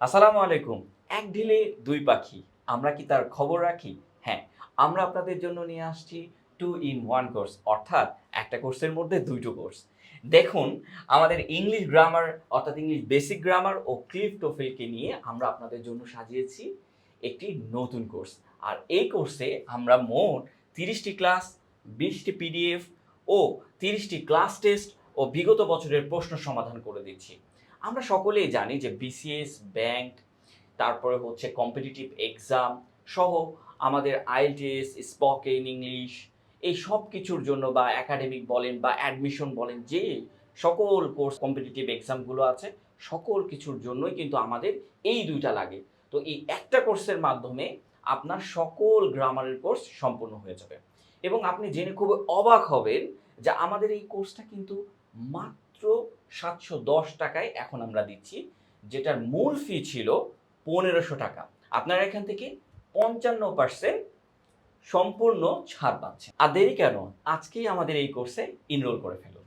আসসালামু আলাইকুম। এক ঢিলে দুই পাখি, আমরা কি তার খবর রাখি? হ্যাঁ আমরা আপনাদের জন্য নিয়ে আসছি টু ইন ওয়ান কোর্স অর্থাৎ একটা কোর্সের মধ্যে দুইটো কোর্স দেখুন, আমাদের ইংলিশ গ্রামার অর্থাৎ ইংলিশ বেসিক গ্রামার ও ক্লিফ টোফেলকে নিয়ে আমরা আপনাদের জন্য সাজিয়েছি একটি নতুন কোর্স আর এই কোর্সে আমরা মোট তিরিশটি ক্লাস বিশটি পিডিএফ ও তিরিশটি ক্লাস টেস্ট ও বিগত বছরের প্রশ্ন সমাধান করে দিচ্ছি। আমরা সকলেই জানি যে বিসিএস ব্যাংক তারপরে হচ্ছে কম্পিটিটিভ এক্সাম সহ আমাদের আইএলটিএস স্পোকেন ইংলিশ এই সব কিছুর জন্য বা একাডেমিক বলেন বা অ্যাডমিশন বলেন, যে সকল কোর্স কম্পিটিটিভ এক্সামগুলো আছে, সকল কিছুর জন্যই কিন্তু আমাদের এই দুইটা লাগে। তো এই একটা কোর্সের মাধ্যমে আপনার সকল গ্রামারের কোর্স সম্পূর্ণ হয়ে যাবে। এবং আপনি জেনে খুব অবাক হবেন যে আমাদের এই কোর্সটা কিন্তু মাত্র সাতশো দশ টাকায় এখন আমরা দিচ্ছি, যেটার মূল ফি ছিল পনেরোশো টাকা। আপনারা এখান থেকে পঞ্চান্ন পার্সেন্ট সম্পূর্ণ ছাড় পাচ্ছেন। আর দেরি কেন? আজকেই আমাদের এই কোর্সে ইনরোল করে ফেলুন।